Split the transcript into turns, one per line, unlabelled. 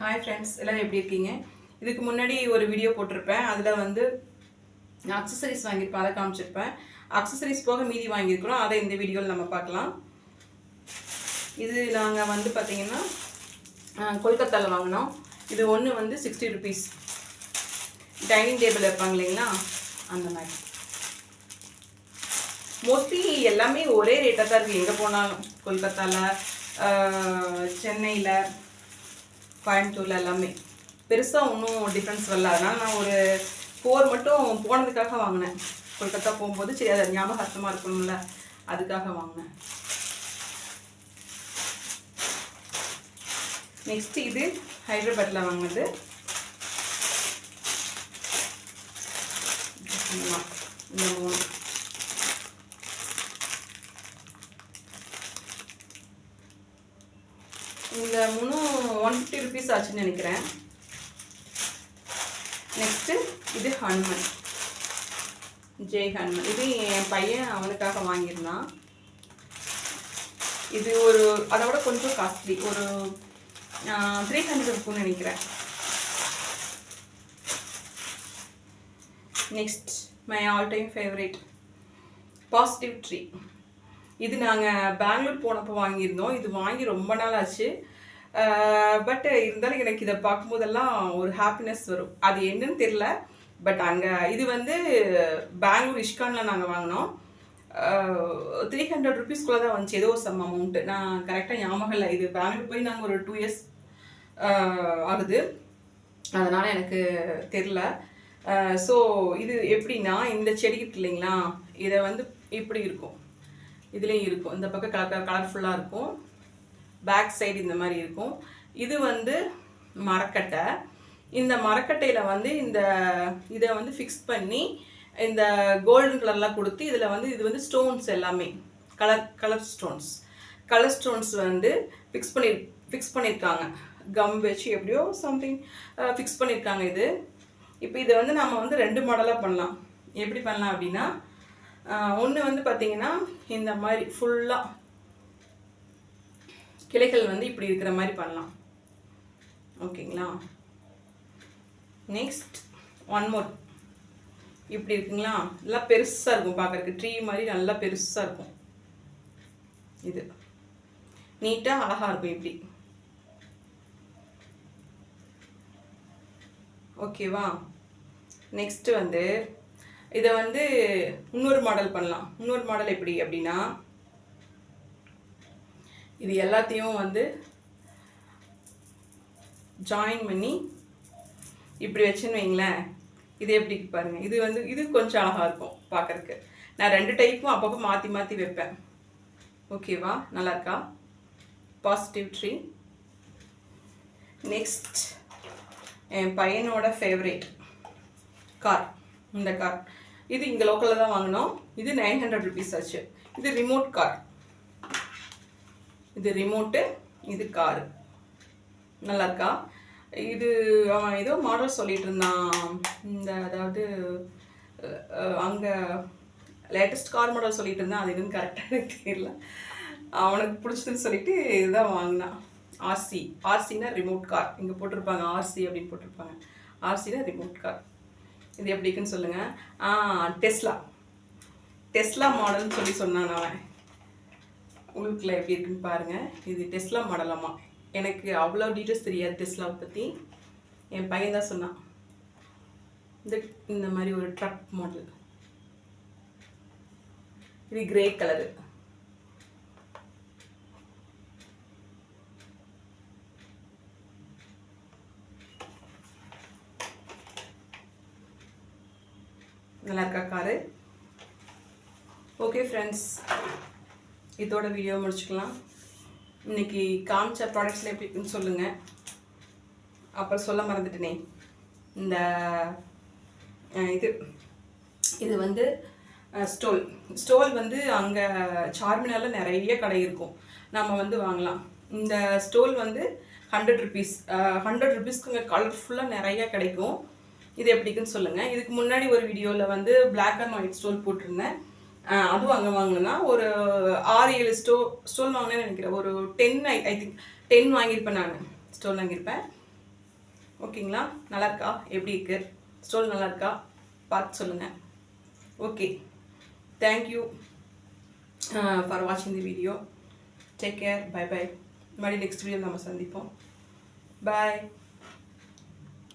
Hi friends எல்லோரும் எப்படி இருக்கீங்க? இதுக்கு முன்னாடி ஒரு வீடியோ போட்டிருப்பேன். அதில் வந்து அக்சசரிஸ் வாங்கியிருப்பேன் அதை காமிச்சிருப்பேன். அக்சசரிஸ் போக மீதி வாங்கியிருக்கிறோம். அதை இந்த வீடியோவில் நம்ம பார்க்கலாம். இது நாங்கள் வந்து பார்த்தீங்கன்னா கொல்கத்தாவில் வாங்கினோம். இது ஒன்று வந்து சிக்ஸ்டி ருபீஸ் டைனிங் டேபிள் வைப்பாங்க இல்லைங்களா? அந்த மாதிரி. மோஸ்ட்லி எல்லாமே ஒரே ரேட்டாக தான் இருக்குது எங்கே போனாலும். கொல்கத்தாவில் சென்னையில் கோயம்புத்தூரில் எல்லாமே. பெருசாக ஒன்றும் டிஃப்ரென்ஸ் வரல. அதனால் நான் ஒரு ஃபோர் மட்டும் போனதுக்காக வாங்கினேன். கொல்கத்தா போகும்போது சரி அது ஞாபகார்த்தமாக இருக்கணும்ல அதுக்காக வாங்கினேன். நெக்ஸ்ட் இது ஹைதராபாத்தில் வாங்கினது. இந்த மூணு. இந்த மூணும் ஒன் ஃபிஃப்டி ருபீஸ் ஆச்சுன்னு நினைக்கிறேன். நெக்ஸ்ட்டு இது ஹனுமன். ஜெய் ஹனுமன். இது என் பையன் அவனுக்காக வாங்கியிருந்தான். இது ஒரு அதோட கொஞ்சம் காஸ்ட்லி ஒரு த்ரீ ஹண்ட்ரட் இருக்கும்னு நினைக்கிறேன். Next my all time favourite positive tree இது நாங்கள் பெங்களூர் போனப்போ வாங்கியிருந்தோம். இது வாங்கி ரொம்ப நாள் ஆச்சு. பட் இருந்தாலும் எனக்கு இதை பார்க்கும்போதெல்லாம் ஒரு ஹாப்பினஸ் வரும். அது என்னன்னு தெரில பட் அங்கே இது வந்து பெங்களூர் இஷ்கானில் நாங்கள் வாங்கினோம். த்ரீ ஹண்ட்ரட் ருபீஸ்க்குள்ளே தான் வந்துச்சு. ஏதோ சம் அமௌண்ட்டு நான் கரெக்டாக ஞாபகம் இல்லை. இது பெங்களூர் போய் நாங்கள் ஒரு டூ இயர்ஸ் ஆகுது. அதனால் எனக்கு தெரில ஸோ இது எப்படின்னா இந்த செடி இல்லைங்களா? இதை வந்து இப்படி இருக்கும். இதுலேயும் இருக்கும். இந்த பக்கம் கலர் கலர்ஃபுல்லாக இருக்கும். பேக் சைடு இந்த மாதிரி இருக்கும். இது வந்து மரக்கட்டை. இந்த மரக்கட்டையில் வந்து இந்த இதை வந்து ஃபிக்ஸ் பண்ணி இந்த கோல்டன் கலர்லாம் கொடுத்து இதில் வந்து இது வந்து ஸ்டோன்ஸ் எல்லாமே. Colour colour stones colour stones வந்து ஃபிக்ஸ் பண்ணி ஃபிக்ஸ் பண்ணியிருக்காங்க கம் வச்சு எப்படியோ சம்திங் ஃபிக்ஸ் பண்ணியிருக்காங்க இது. இப்போ இதை வந்து நம்ம வந்து ரெண்டு மாடலாக பண்ணலாம். எப்படி பண்ணலாம் அப்படின்னா ஒன்று வந்து பார்த்திங்கன்னா இந்த மாதிரி ஃபுல்லாக கிளைகள் வந்து இப்படி இருக்கிற மாதிரி பண்ணலாம். ஓகேங்களா? நெக்ஸ்ட் ஒன் மோர் இப்படி இருக்குங்களா? நல்லா பெருசாக இருக்கும் பார்க்குறக்கு ட்ரீ மாதிரி நல்லா பெருசாக இருக்கும். இது. நீட்டாக அழகாக இருக்கும் இப்படி. ஓகேவா? நெக்ஸ்ட்டு வந்து இதை வந்து இன்னொரு மாடல் பண்ணலாம். இன்னொரு மாடல் எப்படி அப்படின்னா இது எல்லாத்தையும் வந்து ஜாயின் பண்ணி இப்படி வச்சுன்னு வைங்களேன். இது எப்படி பாருங்கள் இது வந்து இது கொஞ்சம் அழகாக இருக்கும் பார்க்கறதுக்கு. நான் ரெண்டு டைப்பும் அப்பப்போ மாற்றி மாற்றி வைப்பேன். ஓகேவா நல்லா இருக்கா? பாசிட்டிவ் ட்ரீ நெக்ஸ்ட் என் பையனோட ஃபேவரேட் கார் இந்த கார் இது இங்கே லோக்கலில் தான் வாங்கினோம். இது நைன் ஹண்ட்ரட் ருபீஸ் ஆச்சு. இது ரிமோட் கார் இது ரிமோட்டு இது காரு நல்லா இருக்கா இது அவன் ஏதோ மாடல் சொல்லிட்டு இருந்தான் இந்த அதாவது அங்கே லேட்டஸ்ட் கார் மாடல் சொல்லிட்டு இருந்தான் அது இன்னும் கரெக்டாக எனக்கு தெரியல. அவனுக்கு பிடிச்சதுன்னு சொல்லிட்டு இதுதான் வாங்கினான். ஆர்சி ஆர்சினா ரிமோட் கார் இங்கே போட்டிருப்பாங்க ஆர்சி அப்படின்னு போட்டிருப்பாங்க. ஆர்சினா ரிமோட் கார் இது எப்படி இருக்குன்னு சொல்லுங்கள் டெஸ்லா டெஸ்லா மாடல்னு சொல்லி சொன்னான் அவன். உங்களுக்குள்ள எப்படி இருக்குன்னு பாருங்கள் இது டெஸ்லா மாடலாமா? எனக்கு அவ்வளோ டீட்டெயில்ஸ் தெரியாது டெஸ்லாவை பற்றி என் பையன் தான் சொன்னான். இந்த இந்த மாதிரி ஒரு ட்ரக் மாடல் இது கிரே கலரு நல்லா இருக்கா காரு ஓகே ஃப்ரெண்ட்ஸ் இதோட வீடியோ முடிச்சுக்கலாம். இன்னைக்கு காமிச்ச ப்ராடக்ட்ஸில் எப்படி இருக்குன்னு சொல்லுங்கள் அப்புறம் சொல்ல மறந்துட்டேனே. இந்த இது இது வந்து ஸ்டோல். ஸ்டோல் வந்து அங்கே சார்மினாரில் நிறைய கடை இருக்கும். நம்ம வந்து வாங்கலாம். இந்த ஸ்டோல் வந்து ஹண்ட்ரட் ருபீஸ் ஹண்ட்ரட் ருபீஸ்க்கு இங்கே கலர்ஃபுல்லாக நிறைய கிடைக்கும். இது எப்படிக்குன்னு சொல்லுங்கள் இதுக்கு முன்னாடி ஒரு வீடியோவில் வந்து பிளாக் அண்ட் ஒயிட் ஸ்டோல் போட்டிருந்தேன். அதுவும் அங்கே வாங்கினேன்னா ஒரு ஆறு ஏழு ஸ்டோ ஸ்டோல் வாங்கினேன்னு நினைக்கிறேன். ஒரு ten I I think ten வாங்கியிருப்பேன் நான். ஸ்டோல் வாங்கியிருப்பேன். ஓகேங்களா? நல்லா இருக்கா எப்படி இருக்கு? ஸ்டோல் நல்லா இருக்கா பார்த்து சொல்லுங்கள் ஓகே. தேங்க்யூ ஃபார் வாட்சிங் the video take care bye bye மறுபடியும் நெக்ஸ்ட் வீடியோ நம்ம சந்திப்போம். பாய்